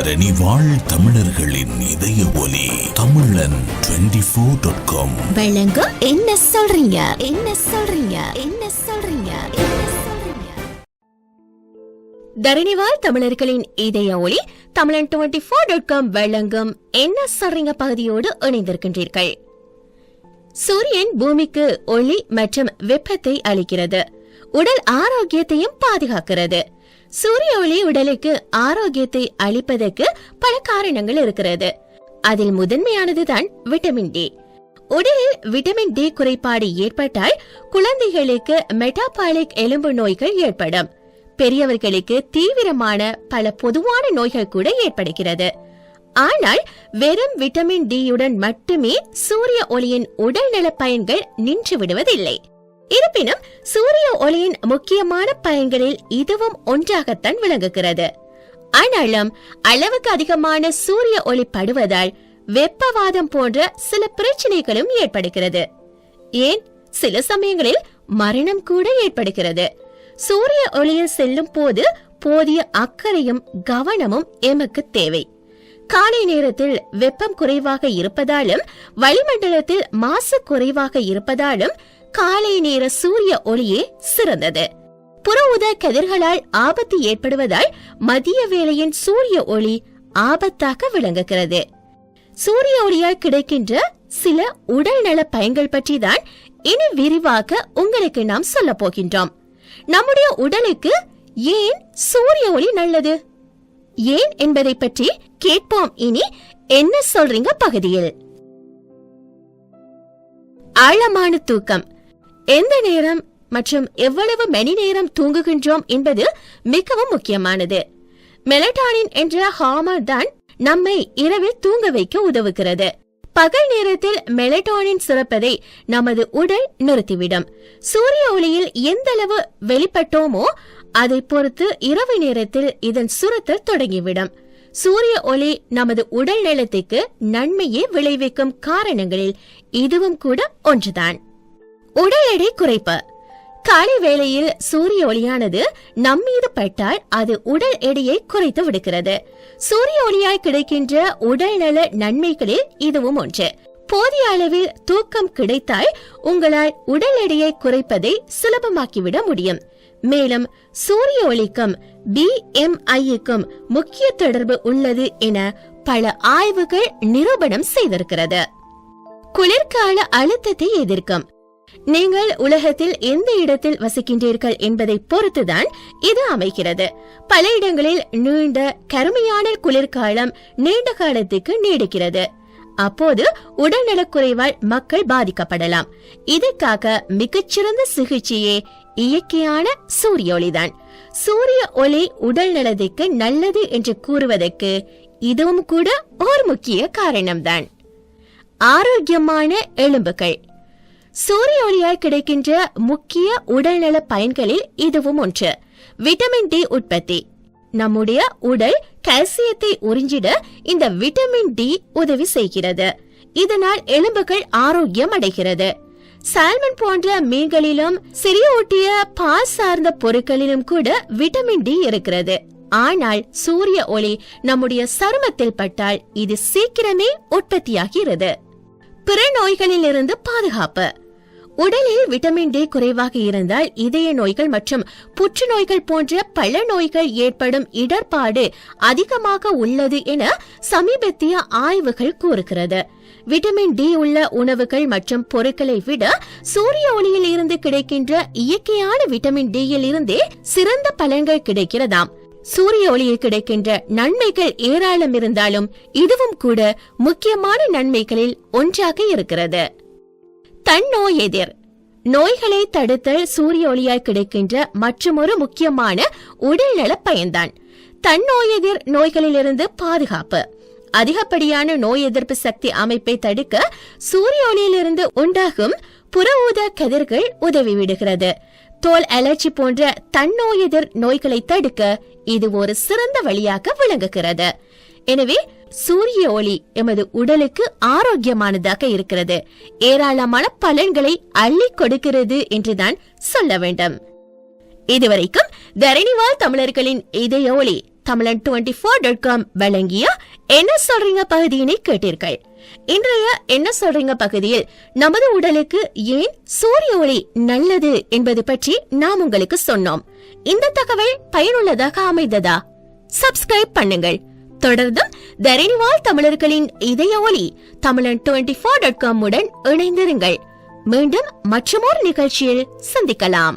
தரணி வாழ் தமிழர்களின் இதய ஒலி தமிழன் டுவெண்டி ஃபோர் டாட் காம் வழங்கும் என்ன சொல்றீங்க? என்ன சொல்றீங்க? என்ன சொல்றீங்க? தரணிவால் தமிழர்களின் இதய ஒளி தமிழன் டுவெண்டி ஃபோர் டாட் காம் வழங்கும் என்ன சொல்றீங்க பகுதியோடு இணைந்திருக்கின்றீர்கள். சூரியன் பூமிக்கு ஒளி மற்றும் வெப்பத்தை அளிக்கிறது. உடல் ஆரோக்கியத்தையும் பாதுகாக்கிறது. சூரிய ஒளி உடலுக்கு ஆரோக்கியத்தை அளிப்பதற்கு பல காரணங்கள் இருக்கிறது. அதில் முதன்மையானதுதான் விட்டமின் டி உடலில் விட்டமின் டி குறைபாடு ஏற்பட்டால் குழந்தைகளுக்கு மெட்டாபாலிக் எலும்பு நோய்கள் ஏற்படும். பெரியவர்களுக்கு தீவிரமான பல பொதுவான நோய்கள் கூட ஏற்படுகிறது. ஆனால் வெறும் விட்டமின் டியுடன் மட்டுமே சூரிய ஒளியின் உடல்நல பயன்கள் நின்று விடுவதில்லை. இருப்பினும் சூரிய ஒளியின் முக்கியமான பயன்களில் இதுவும் ஒன்றாகத்தான் விளங்குகிறது. ஆனாலும் அளவுக்கு அதிகமான சூரிய ஒளி படுவதால் வெப்பவாதம் போன்ற சில பிரச்சனைகளும் ஏற்படுகிறது. ஏன்? சில சமயங்களில் மரணம் கூட ஏற்படுகிறது. சூரிய ஒளியில் செல்லும் போது போதிய அக்கறையும் கவனமும் எமக்கு தேவை. காலை நேரத்தில் வெப்பம் குறைவாக இருப்பதாலும் வளிமண்டலத்தில் மாசு குறைவாக இருப்பதாலும் காலை நேர சூரிய ஒளியே சிறந்தது. புற உத கதிர்களால் ஆபத்து ஏற்படுவதால் மதிய வேளையின் சூரிய ஒளி ஆபத்தாக விளங்குகிறது. சூரிய ஒளியால் கிடைக்கின்ற சில உடல் நல பயன்கள் பற்றி தான் இனி விரிவாக உங்களுக்கு நாம் சொல்ல போகின்றோம். நம்முடைய உடலுக்கு ஏன் சூரிய ஒளி நல்லது? ஏன் என்பதை பற்றி கேட்போம் இனி என்ன சொல்றீங்க பகுதியில். ஆழமான தூக்கம். எந்த நேரம் மற்றும் எவ்வளவு மணி நேரம் தூங்குகின்றோம் என்பது மிகவும் முக்கியமானது. மெலட்டானின் என்ற ஹார்மோன் தான் நம்மை இரவில் தூங்க வைக்க உதவுகிறது. பகல் நேரத்தில் மெலட்டானின் சுரப்பதை நமது உடல் நிறுத்திவிடும். சூரிய ஒளியில் எந்த அளவு வெளிப்பட்டோமோ அதை பொறுத்து இரவு நேரத்தில் இதன் சுரத்தல் தொடங்கிவிடும். சூரிய ஒளி நமது உடல் நலத்துக்கு நன்மையே விளைவிக்கும் காரணங்களில் இதுவும் கூட ஒன்றுதான். உடல் எடை குறைப்பு. காலை வேளையில் சூரிய ஒளியானது நம்மீது பட்டால் அது உடல் எடையை குறைத்து விடுகிறது. சூரிய ஒளியால் கிடைக்கின்ற உடல் நல நன்மைகளில் இதுவும் ஒன்று. போதிய அளவில் தூக்கம் கிடைத்தால் உங்களால் உடல் எடையை குறைப்பதை சுலபமாக்கிவிட முடியும். மேலும் சூரிய ஒளிக்கும் பிஎம்ஐக்கும் முக்கிய தொடர்பு உள்ளது என பல ஆய்வுகள் நிரூபணம் செய்திருக்கிறது. குளிர்கால அழுத்தத்தை எதிர்க்கும். நீங்கள் உலகத்தில் எந்த இடத்தில் வசிக்கின்றீர்கள் என்பதை பொறுத்துதான் இது அமைகிறது. பல இடங்களில் நீண்ட கருமையான குளிர்காலம் நீண்ட காலத்துக்கு நீடிக்கிறது. அப்போது உடல்நலக்குறைவால் மக்கள் பாதிக்கப்படலாம். இதற்காக மிகச்சிறந்த சிகிச்சையே இயற்கையான சூரிய ஒளிதான் சூரிய ஒளி உடல் நலத்துக்கு நல்லது என்று கூறுவதற்கு இதுவும் கூட ஒரு முக்கிய காரணம்தான். ஆரோக்கியமான எலும்புகள். சூரிய ஒளியால் கிடைக்கின்ற முக்கிய உடல்நல பயன்களில் இதுவும் ஒன்று. விட்டமின் டி உற்பத்தி. நம்முடைய உடல் கால்சியத்தை உறிஞ்சிட இந்த விட்டமின் டி உதவி செய்கிறது. இதனால் எலும்புகள் ஆரோக்கியம் அடைகிறது. சால்மன் போன்ற மீன்களிலும் சிறிய ஒட்டிய பால் சார்ந்த பொருட்களிலும் கூட விட்டமின் டி இருக்கிறது. ஆனால் சூரிய ஒளி நம்முடைய சருமத்தில் பட்டால் இது சீக்கிரமே உற்பத்தியாகிறது. பிற நோய்களிலிருந்து பாதுகாப்பு. உடலில் விட்டமின் டி குறைவாக இருந்தால் இதய நோய்கள் மற்றும் புற்றுநோய்கள் போன்ற பல நோய்கள் ஏற்படும் இடர்பாடு அதிகமாக உள்ளது என சமீபத்திய ஆய்வுகள் கூறுகிறது. விட்டமின் டி உள்ள உணவுகள் மற்றும் பொருட்களை விட சூரிய ஒளியில் இருந்து கிடைக்கின்ற இயற்கையான விட்டமின் டி யில் இருந்தே சிறந்த பலன்கள் கிடைக்கிறதாம். சூரிய ஒளியில் கிடைக்கின்ற நன்மைகள் ஏராளம் இருந்தாலும் இதுவும் கூட முக்கியமான நன்மைகளில் ஒன்றாக இருக்கிறது. தன்னோய் எதிர். நோய்களை தடுத்தல் சூரிய ஒளியால் கிடைக்கின்ற மற்றுமொரு முக்கியமான உடல்நல பயன்தான். தன்னோயெதிர் நோய்களிலிருந்து பாதுகாப்பு. அதிகப்படியான நோய் எதிர்ப்பு சக்தி அமைப்பை தடுக்க சூரிய ஒளியிலிருந்து உண்டாகும் புற ஊதா கதிர்கள் உதவி விடுகிறது. தோல் அலர்ஜி போன்ற தன்னோயெதிர் நோய்களை தடுக்க இது ஒரு சிறந்த வழியாக விளங்குகிறது. எனவே சூரிய ஒளி எமது உடலுக்கு ஆரோக்கியமானதாக இருக்கிறது. ஏராளமான பலன்களை அள்ளி கொடுக்கிறது என்றுதான் சொல்ல வேண்டும். இதுவரைக்கும் தரணிவால் தமிழர்களின் இதய ஒளி தமிழன் டுவெண்டி ஃபோர் டாட் காம் வழங்கிய என்ன சொல்றீங்க பகுதியினை கேட்டீர்கள். இன்றைய என்ன சொல்றீங்க பகுதியில் நமது உடலுக்கு ஏன் சூரிய ஒளி நல்லது என்பது பற்றி நாம் உங்களுக்கு சொன்னோம். இந்த தகவல் பயனுள்ளதாக அமைந்ததா? சப்ஸ்கிரைப் பண்ணுங்கள். தொடர்ந்தும் தரணிவால் தமிழர்களின் இதய ஒளி தமிழன் டுவெண்டி ஃபோர் டாட் காம் உடன் இணைந்திருங்கள். மீண்டும் மற்றொரு நிகழ்ச்சியில் சந்திக்கலாம்.